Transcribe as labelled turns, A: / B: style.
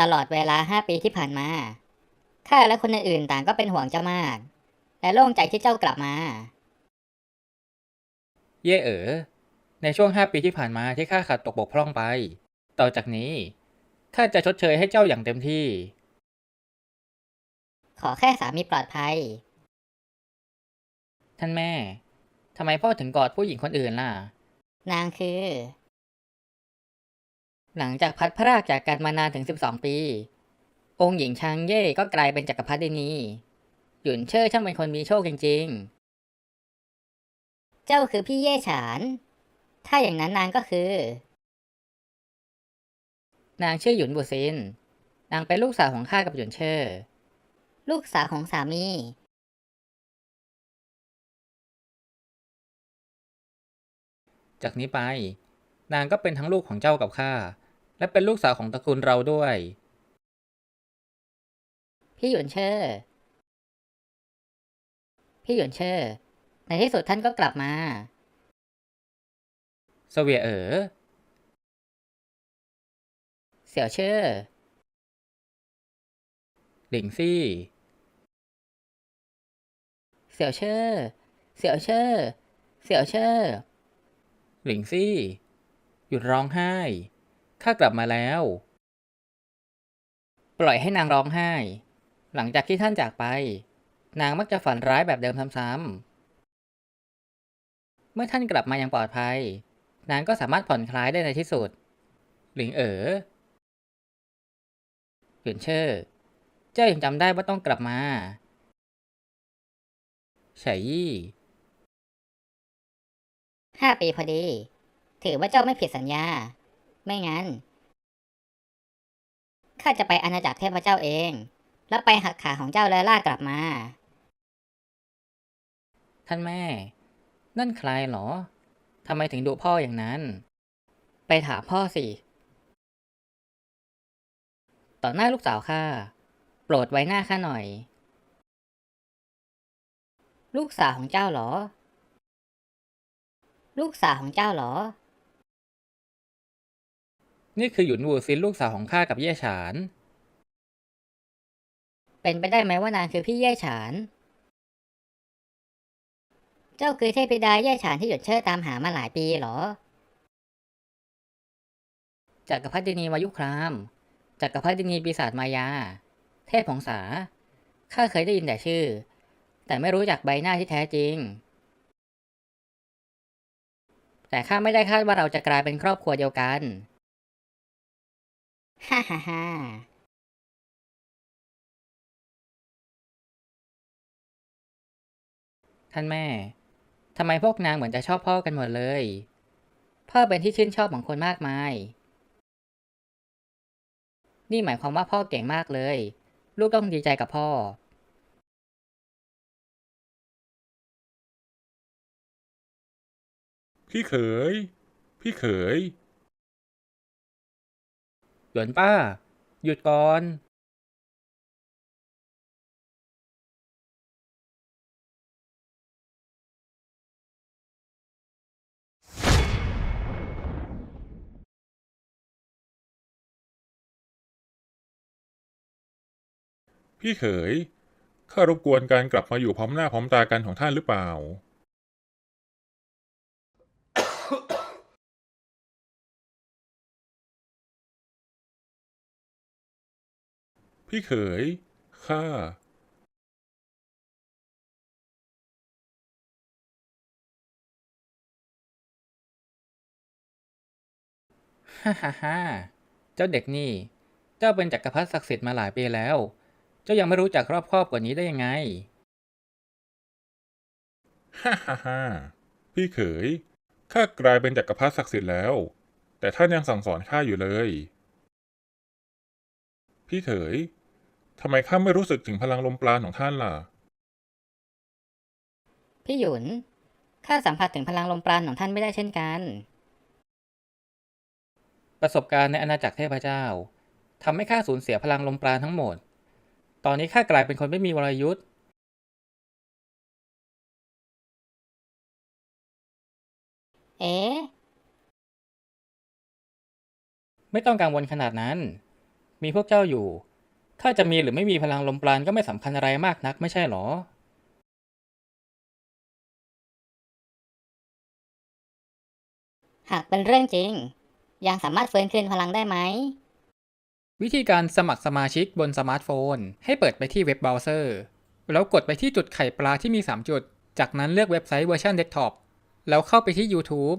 A: ตลอดเวลาห้าปีที่ผ่านมา ข้าและคนอื่นๆต่างก็เป็นห่วงเจ้ามาก และโล่งใจที่เจ้ากลับมา
B: เย่เอ๋อ ในช่วงห้าปีที่ผ่านมาที่ข้าขาดตกบกพร่องไป ต่อจากนี้ข้าจะชดเชยให้เจ้าอย่างเต็มที่
A: ขอแค่สามีปลอดภัย
B: ท่านแม่ ทำไมพ่อถึงกอดผู้หญิงคนอื่นล่ะ
A: นางคือ หลังจากพัดพรากจากกันมานานถึง 12 ปี องค์หญิงชางเย่ก็กลายเป็นจักรพรรดินี หยุนเชิ่อช่างเป็นคนมีโชคจริง ๆ เจ้าคือพี่เย่ฉาน ถ้าอย่างนั้นนางก็คือ นางชื่อหยุนบุซิน นางเป็นลูกสาวของข้ากับหยุนเชิ่อ ลูกสาวของสามี
B: จากนี้ไป นางก็เป็นทั้งลูกของเจ้ากับข้า และเป็นลูกสาวของตระกูลเราด้วย
A: พี่หยวนเชอร์ พี่หยวนเชอร์ ในที่สุดท่านก็กลับมา
B: เสวียเอ๋อ
A: เสี่ยวเชอร์
B: หลิงซี่
A: เสี่ยวเชอร์ เสี่ยวเชอร์ เสี่ยวเชอร์
B: หลิงซี่ หยุดร้องไห้ ข้ากลับมาแล้ว
A: ปล่อยให้นางร้องไห้ หลังจากที่ท่านจากไป นางมักจะฝันร้ายแบบเดิมซ้ำๆ เมื่อท่านกลับมาอย่างปลอดภัย นางก็สามารถผ่อนคลายได้ในที่สุด
B: หลิงเอ๋อ
A: หยวนเชอร์เจ้ายังจำได้ว่าต้องกลับมา
B: ไฉยี่
A: ห้าปีพอดี ถือว่าเจ้าไม่ผิดสัญญา ไม่งั้น ข้าจะไปอาณาจักรเทพเจ้าเอง แล้วไปหักขาของเจ้าและล่ากลับมา
B: ท่านแม่ นั่นใครหรอ ทำไมถึงดุพ่ออย่างนั้น
A: ไปถามพ่อสิ ต่อหน้าลูกสาวข้า โปรดไว้หน้าข้าหน่อย ลูกสาวของเจ้าหรอ ลูกสาวของเจ้าหรอ
B: นี่คือหยุนวูซินลูกสาวของข้ากับเย่ฉาน
A: เป็นไปได้ไหมว่านางคือพี่เย่ฉาน เจ้าคือเทพธิดาเย่ฉานที่หยุดเชิดตามหามาหลายปีเหรอ จักรพรรดินีวายุคราม จักรพรรดินีปีศาจมายา เทพผงษาข้าเคยได้ยินแต่ชื่อ แต่ไม่รู้จักใบหน้าที่แท้จริง แต่ข้าไม่ได้คาดว่าเราจะกลายเป็นครอบครัวเดียวกัน ฮ่าฮ่าฮ่า
B: ท่านแม่ ทำไมพวกนางเหมือนจะชอบพ่อกันหมดเลย
A: พ่อเป็นที่ชื่นชอบของคนมากมาย นี่หมายความว่าพ่อเก่งมากเลย ลูกต้องดีใจกับพ่อ
C: พี่เขย พี่เขย
B: หยวนป้า หยุดก่อน
C: พี่เขย ข้ารบกวนการกลับมาอยู่พร้อมหน้าพร้อมตากันของท่านหรือเปล่า พี่เขย ข้า
B: ฮ่าฮ่าฮ่าเจ้าเด็กนี่ เจ้าเป็นจักรพรรดิศักดิ์สิทธิ์มาหลายปีแล้ว เจ้ายังไม่รู้จักรอบคอบกว่านี้ได้ยังไง
C: ฮ่าฮ่าฮ่าพี่เขย ข้ากลายเป็นจักรพรรดิศักดิ์สิทธิ์แล้ว แต่ท่านยังสั่งสอนข้าอยู่เลย พี่เขย ทำไมข้าไม่รู้สึกถึงพลังลมปราณของท่านล่ะ
A: พี่หยุน ข้าสัมผัสถึงพลังลมปราณของท่านไม่ได้เช่นกัน
B: ประสบการณ์ในอาณาจักรเทพเจ้าทำให้ข้าสูญเสียพลังลมปราณทั้งหมด ตอนนี้ข้ากลายเป็นคนไม่มีวรยุทธ์
A: เอ๊ะ
B: ไม่ต้องกังวลขนาดนั้น มีพวกเจ้าอยู่ ข้าจะมีหรือไม่มีพลังลมปราณก็ไม่สำคัญอะไรมากนักไม่ใช่หรอ
D: หากเป็นเรื่องจริง ยังสามารถฟื้นคืนพลังได้ไหม
B: วิธีการสมัครสมาชิกบนสมาร์ทโฟน ให้เปิดไปที่เว็บเบราว์เซอร์ แล้วกดไปที่จุดไข่ปลาที่มี 3 จุด จากนั้นเลือกเว็บไซต์เวอร์ชันเดสก์ท็อปแล้วเข้าไปที่ YouTube